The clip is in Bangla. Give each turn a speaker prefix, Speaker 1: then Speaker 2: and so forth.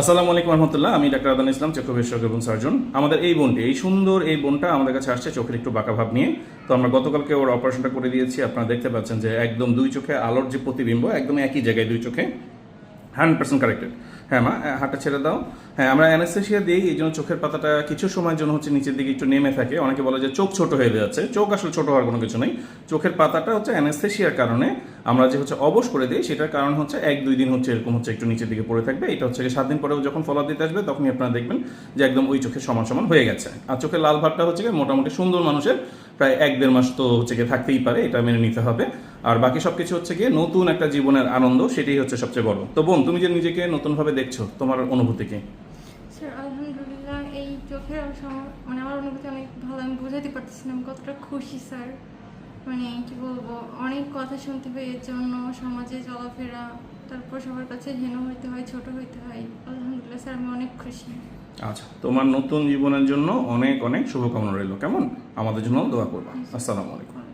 Speaker 1: আসসালামু আলাইকুম রহমতুল্লাহ, আমি ডাক্তার আদান ইসলাম, চক্ষু বিশেষজ্ঞ এবং সার্জন। আমাদের এই বোনটি, এই সুন্দর এই বোনটা আমাদের কাছে আসছে চোখের একটু বাঁকা ভাব নিয়ে। তো আমরা গতকালকে ওর অপারেশনটা করে দিয়েছি, আপনারা দেখতে পাচ্ছেন যে একদম দুই চোখে আলোর যে প্রতিবিম্ব একদম একই জায়গায় দুই চোখে হান্ড্রেড পার্সেন্ট কারেক্টেড হ্যাঁ মা আহ, হাতটা ছেড়ে দাও। হ্যাঁ আমরা অ্যানেস্থেশিয়া দিই এই জন্য চোখের পাতাটা কিছু সময়ের জন্য হচ্ছে নিচের দিকে একটু নেমে থাকে। অনেকে বলে যে চোখ ছোট হয়ে যাচ্ছে। চোখ আসলে ছোট হওয়ার কোনো কিছু নেই। চোখের পাতাটা হচ্ছে অ্যানেস্থেশিয়ার কারণে আমরা যে হচ্ছে অবশ করে দিই সেটার কারণ হচ্ছে এক দুই দিন হচ্ছে এরকম হচ্ছে একটু নিচের দিকে পড়ে থাকবে। এটা হচ্ছে সাত দিন পরেও যখন ফলো দিতে আসবে তখনই আপনারা দেখবেন যে একদম ওই চোখের সমান সমান হয়ে গেছে। আর চোখের লাল ভাবটা হচ্ছে মোটামুটি সুন্দর মানুষের প্রায় এক দেড় মাস তো হচ্ছে গিয়ে থাকতেই পারে, এটা মেনে নিতে হবে। আর বাকি সব কিছু হচ্ছে গিয়ে নতুন একটা জীবনের আনন্দ, সেটাই হচ্ছে সবচেয়ে বড়। তো বোন, তুমি যে নিজেকে নতুনভাবে দেখছ, তোমার অনুভূতি কি?
Speaker 2: স্যার, আলহামদুলিল্লাহ, এই চোখের মানে আমার অনুভূতি অনেক ভালো, আমি বোঝাতে পারতেছি না, আমি কতটা খুশি, স্যার। মানে কি বলব, অনেক কথা শুনতে হয় এর জন্য সমাজে চলাফেরা, তারপর সবার কাছে হেন হইতে হয়, ছোট হইতে হয়, আলহামদুলিল্লাহ, স্যার, আমি অনেক খুশি।
Speaker 1: আচ্ছা তোমার নতুন জীবনের জন্য অনেক অনেক শুভকামনা রইল। কেমন? আমাদের জন্য দোয়া করবা। আসসালামু আলাইকুম।